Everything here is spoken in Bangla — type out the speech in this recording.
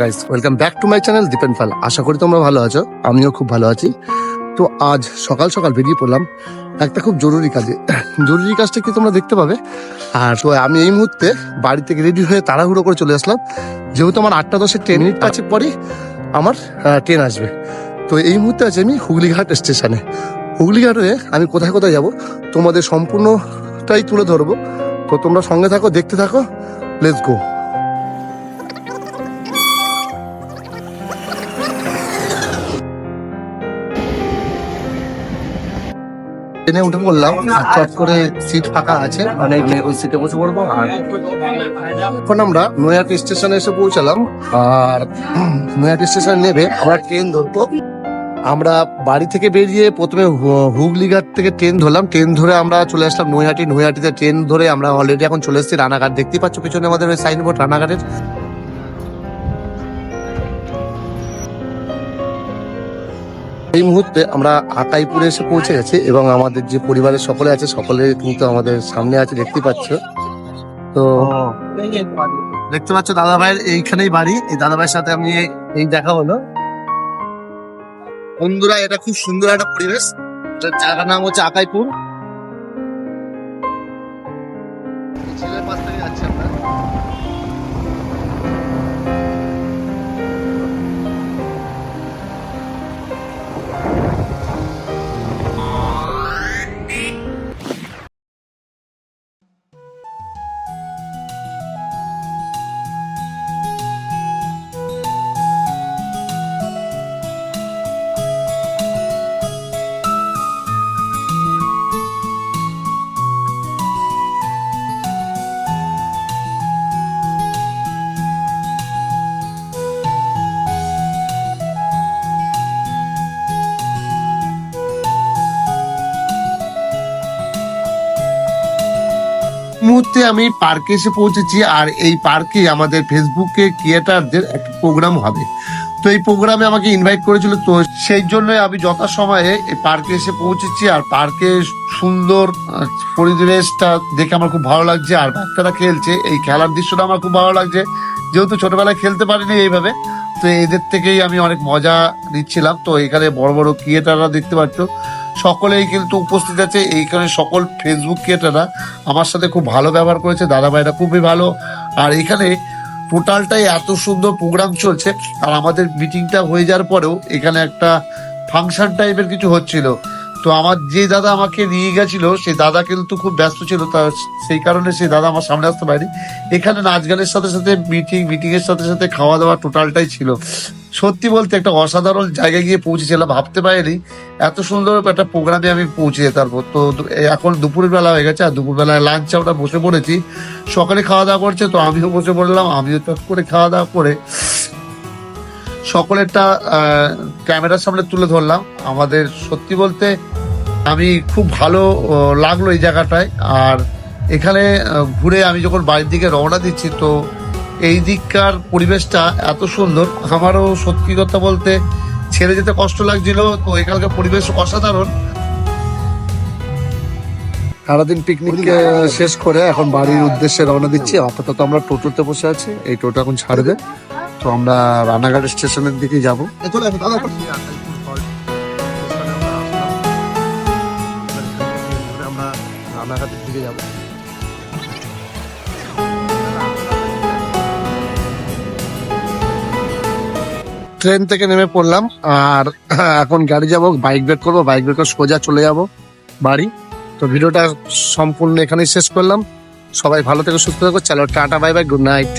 Guys welcome back to my channel Dipen Pal আশা করি তোমরা ভালো আছো আমিও খুব ভালো আছি। তো আজ সকাল সকাল বেরিয়ে পড়লাম একটা খুব জরুরি কাজে। জরুরি কাজটা কি তোমরা দেখতে পাবে? আর তো আমি এই মুহূর্তে বাড়ি থেকে রেডি হয়ে তাড়াহুড়ো করে চলে আসলাম। যেহেতু আমার আটটা দশের ট্রেন মিনিট পাঁচেক পরই আমার ট্রেন আসবে। তো এই মুহূর্তে আছে আমি হুগলিঘাট স্টেশনে। হুগলিঘাট হয়ে আমি কোথায় কোথায় যাব তোমাদের সম্পূর্ণটাই তুলে ধরবো। তো তোমরা সঙ্গে থাকো দেখতে থাকো লেটস গো ট্রেনে উঠে পড়লাম আর চট করে সিট ফাঁকা আছে। মানে ওই সিটে বসে পড়ব আর এখন আমরা নয়াটি স্টেশনে এসে পৌঁছালাম আর নয়াটি স্টেশন নেবে আমরা ট্রেন ধরবো। আমরা বাড়ি থেকে বেরিয়ে প্রথমে হুগলিঘাট থেকে ট্রেন ধরলাম। ট্রেন ধরে আমরা চলে আসলাম নৈহাটি। নৈহাটিতে ট্রেন ধরে আমরা অলরেডি এখন চলে এসেছি রানাঘাট। দেখতেই পাচ্ছ পিছনে আমাদের ওই সাইনবোর্ড রানাঘাটের। এই মুহূর্তে আমরা আকাইপুরে এসে পৌঁছে গেছি এবং আমাদের যে পরিবারের সকলে আছে সকলে কিন্তু আমাদের সামনে আছে, দেখতে পাচ্ছ। তো দেখতে পাচ্ছ দাদা ভাইয়ের এইখানেই বাড়ি। এই দাদা ভাইয়ের সাথে আমি এই- দেখা হলো। বন্ধুরা, এটা খুব সুন্দর একটা পরিবেশ। জায়গার নাম হচ্ছে আকাইপুর ছেলের পাশ থেকে আমরা। মুহূর্তে আমি পার্কে এসে পৌঁছেছি আর এই পার্কে আমাদের ফেসবুকে ক্রিয়েটারদের একটা প্রোগ্রাম হবে। তো এই প্রোগ্রামে আমাকে ইনভাইট করেছিল, তো সেই জন্য আমি যথাসময়ে এই পার্কে এসে পৌঁছেছি আর পার্কে সুন্দর পরিবেশটা দেখে আমার খুব ভালো লাগছে আর বাচ্চারা খেলছে। এই খেলার দৃশ্যটা আমার খুব ভালো লাগছে। যেহেতু ছোটবেলায় খেলতে পারিনি এইভাবে, তো এদের থেকেই আমি অনেক মজা নিচ্ছিলাম। তো এখানে বড় বড় ক্রিয়েটাররা দেখতে পাচ্ছ। সকলেই কিন্তু উপস্থিত আছে। এইখানে সকল ফেসবুক ক্রিয়েটাররা আমার সাথে খুব ভালো ব্যবহার করেছে দাদা ভাইরা খুবই ভালো। আর এখানে টোটালটাই এত সুন্দর প্রোগ্রাম চলছে, আর আমাদের মিটিংটা হয়ে যাওয়ার পরেও এখানে একটা ফাংশন টাইপের কিছু হচ্ছিল। তো আমার যে দাদা আমাকে নিয়ে গেছিল সেই দাদা কিন্তু খুব ব্যস্ত ছিল তার সেই কারণে সেই দাদা আমার সামনে আসতে পারেনি। এখানে নাচ গানের সাথে সাথে মিটিং মিটিংয়ের সাথে সাথে খাওয়া দাওয়া টোটালটাই ছিল। সত্যি বলতে একটা অসাধারণ জায়গায় গিয়ে পৌঁছেছিলাম, ভাবতে পারিনি। এত সুন্দর একটা প্রোগ্রামে আমি পৌঁছে যেতে পারব। তো এখন দুপুরের বেলা হয়ে গেছে, আর দুপুর বেলায় লাঞ্চে আমরা বসে পড়েছি। সকালে খাওয়া দাওয়া করছে, তো আমিও বসে পড়লাম, আমিও চট করে খাওয়া দাওয়া করে সকলেরটা ক্যামেরার সামনে তুলে ধরলাম। আমাদের সত্যি বলতে আমি খুব ভালো লাগল এই জায়গাটায়। আর এখানে ঘুরে আমি যখন বাড়ির দিকে রওনা দিচ্ছি, তো এই দিককার পরিবেশটা এত সুন্দর। আমারও সত্যি কথা বলতে ছেড়ে যেতে কষ্ট লাগছিল তো এখানকার পরিবেশ অসাধারণ। সারাদিন পিকনিক শেষ করে এখন বাড়ির উদ্দেশ্যে রওনা দিচ্ছি। আপাতত আমরা টোটোতে বসে আছি। এই টোটো এখন ছাড়বে তো আমরা রানাঘাট স্টেশনের দিকে যাব। আমরা রানাঘাটের দিকে যাব। ট্রেন থেকে নেমে পড়লাম, আর, এখন গাড়ি যাব বাইক বের করব বাইক বের করে সোজা চলে যাব বাড়ি। তো ভিডিওটা সম্পূর্ণ এখানেই শেষ করলাম। সবাই ভালো থেকে, সুস্থ থাকো, চলো tata bye bye good night